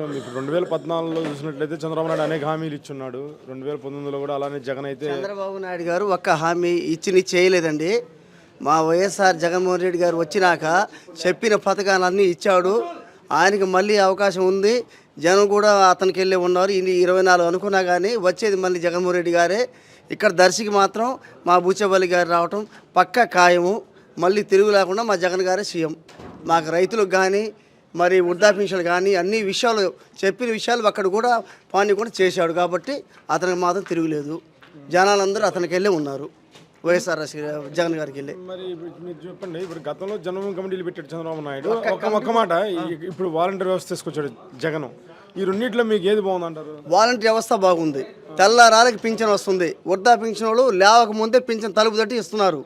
ఇప్పుడు రెండు వేల పద్నాలుగులో చూసినట్లయితే చంద్రబాబు నాయుడు అనేక హామీలు ఇచ్చున్నాడు. రెండు వేల పంతొమ్మిదిలో కూడా అలానే జగన్ అయితే చంద్రబాబు నాయుడు గారు ఒక్క హామీ ఇచ్చిన చేయలేదండి. మా వైఎస్ఆర్ జగన్మోహన్ రెడ్డి గారు వచ్చినాక చెప్పిన పథకాలన్నీ ఇచ్చాడు. ఆయనకి మళ్ళీ అవకాశం ఉంది. జనం కూడా అతనికి వెళ్ళి ఉన్నారు. ఇన్ని ఇరవై నాలుగు అనుకున్నా కానీ వచ్చేది మళ్ళీ జగన్మోహన్ రెడ్డి గారే. ఇక్కడ దర్శికి మాత్రం మా బూచబల్లి గారు రావటం పక్క ఖాయము. మళ్ళీ తిరుగు లేకుండా మా జగన్ గారే సీఎం. మాకు రైతులకు కానీ మరి వృద్ధాపింఛలు కానీ అన్ని విషయాలు చెప్పిన విషయాలు అక్కడ కూడా పాని కూడా చేశాడు కాబట్టి అతనికి మాత్రం తిరుగులేదు. జనాలందరూ అతనికి వెళ్ళి ఉన్నారు. వైఎస్ఆర్ జగన్ గారికి వెళ్ళి. మరి చెప్పండి ఇప్పుడు గతంలో జన్మభూమి కమిటీలు పెట్టాడు చంద్రబాబు నాయుడు. ఒక ఒక్క మాట ఇప్పుడు వాలంటీర్ వ్యవస్థ తీసుకొచ్చాడు జగన్. ఈ రెండిట్లో మీకు ఏది బాగుందంటారు? వాలంటీర్ వ్యవస్థ బాగుంది. తెల్లారాలకి పింఛన్ వస్తుంది. వృద్ధా పింఛన్ వాళ్ళు లేవక ముందే పింఛన్ తలుపు తట్టి ఇస్తున్నారు.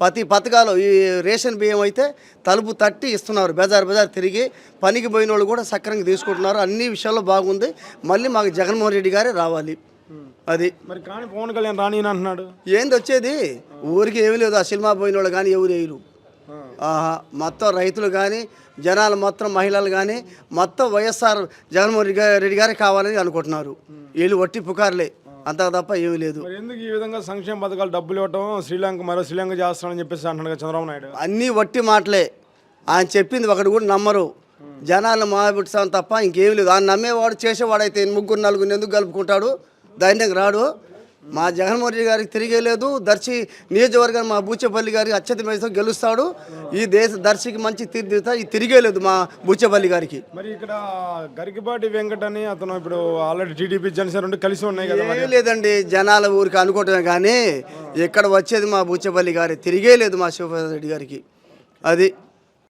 ప్రతి పథకాలు ఈ రేషన్ బియ్యం అయితే తలుపు తట్టి ఇస్తున్నారు. బజార్ బజార్ తిరిగి పనికి పోయిన వాళ్ళు కూడా సక్రంగా తీసుకుంటున్నారు. అన్ని విషయాల్లో బాగుంది. మళ్ళీ మాకు జగన్మోహన్ రెడ్డి గారే రావాలి. అది. మరి కానీ పవన్ కళ్యాణ్ రాని అని అంటున్నాడు. ఏంది వచ్చేది? ఊరికి ఏమీ లేదు. ఆ సినిమా పోయిన వాళ్ళు కానీ ఎవరు వేయరు. ఆహా మొత్తం రైతులు కానీ జనాలు మొత్తం మహిళలు కానీ మొత్తం వైఎస్ఆర్ జగన్మోహన్ రెడ్డి గారే కావాలని అనుకుంటున్నారు. వీళ్ళు వట్టి పుకార్లే. అంతా తప్ప ఏమీ లేదు. మరి ఎందుకు ఈ విధంగా సంక్షేమ పథకాలు డబ్బులు ఇవ్వటం శ్రీలంక మరో శ్రీలంక చేస్తానని చెప్పేసి అంటున్నాడు చంద్రబాబు నాయుడు. అన్నీ వట్టి మాటలే. ఆయన చెప్పింది ఒకటి కూడా నమ్మరు. జనాలను మాబిడ్చాం తప్ప ఇంకేం లేదు. ఆయన నమ్మేవాడు చేసేవాడైతే ముగ్గురు నలుగురు ఎందుకు కలుపుకుంటాడు? ధైర్యంగా రాడు. మా జగన్మోహన్ రెడ్డి గారికి తిరిగే లేదు. దర్శి నియోజకవర్గం మా బూచేపల్లి గారికి అత్యధిక మేరతో గెలుస్తాడు. ఈ దేశ దర్శికి మంచి తీర్దితా ఈ తిరిగే లేదు మా బూచేపల్లి గారికి. మరి ఇక్కడ గరికిపాటి వెంకట్ అని అతను ఇప్పుడు ఆల్రెడీ టీడీపీ జనసేన రెండు కలిసి ఉన్నాయి కదా లేదండి జనాల ఊరికి అనుకోవటమే కానీ ఇక్కడ వచ్చేది మా బూచేపల్లి గారి తిరిగే లేదు మా శివప్రసాద్ రెడ్డి గారికి. అది